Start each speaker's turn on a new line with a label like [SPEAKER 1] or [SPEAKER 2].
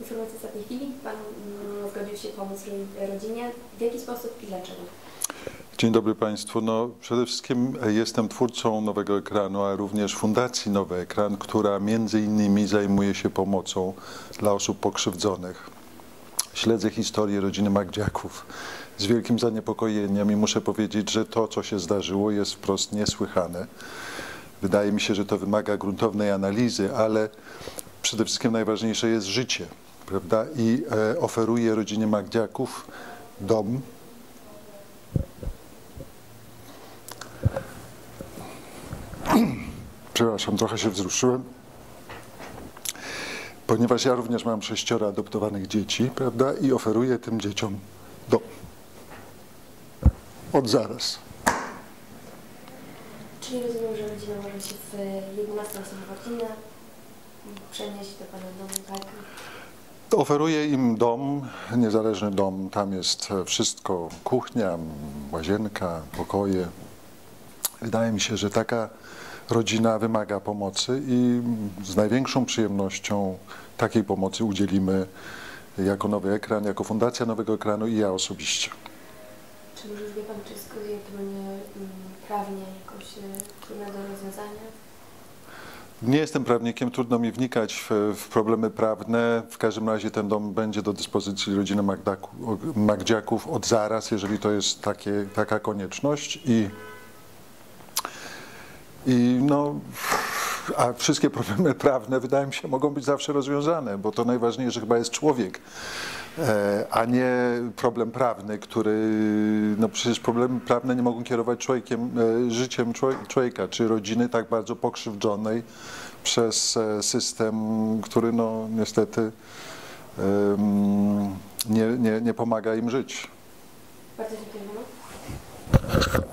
[SPEAKER 1] informacja ostatniej chwili. Pan mm, zgodził się pomóc ro- rodzinie. W jaki sposób i dlaczego?
[SPEAKER 2] Dzień dobry Państwu. No, przede wszystkim jestem twórcą Nowego Ekranu, a również Fundacji Nowy Ekran, która między innymi zajmuje się pomocą dla osób pokrzywdzonych. Śledzę historię rodziny Magdziaków z wielkim zaniepokojeniem i muszę powiedzieć, że to, co się zdarzyło, jest wprost niesłychane. Wydaje mi się, że to wymaga gruntownej analizy, ale przede wszystkim najważniejsze jest życie, prawda? I e, oferuję rodzinie Magdziaków dom, Przepraszam, trochę się wzruszyłem. Ponieważ ja również mam sześcioro adoptowanych dzieci, prawda, i oferuję tym dzieciom dom. Od zaraz.
[SPEAKER 1] Czyli rozumiem, że rodzina może się w 11-osobową rodzinę mm, przenieść do Pana domu, tak?
[SPEAKER 2] Oferuję im dom, niezależny dom. Tam jest wszystko, kuchnia, łazienka, pokoje. Wydaje mi się, że taka rodzina wymaga pomocy i z największą przyjemnością takiej pomocy udzielimy jako Nowy Ekran, jako Fundacja Nowego Ekranu i ja osobiście.
[SPEAKER 1] Czy już wie Pan, czy wskazuje to będzie mm, prawnie jakoś trudne do rozwiązania?
[SPEAKER 2] Nie jestem prawnikiem, trudno mi wnikać w, w problemy prawne. W każdym razie ten dom będzie do dyspozycji rodziny Magdaku, Magdziaków od zaraz, jeżeli to jest takie, taka konieczność. I, I no, a wszystkie problemy prawne wydaje mi się mogą być zawsze rozwiązane, bo to najważniejsze chyba jest człowiek, e, a nie problem prawny, który, no przecież problemy prawne nie mogą kierować człowiekiem, e, życiem człowie- człowieka, czy rodziny tak bardzo pokrzywdzonej przez e, system, który no niestety nie, nie, nie pomaga im żyć.
[SPEAKER 1] Bardzo dziękuję.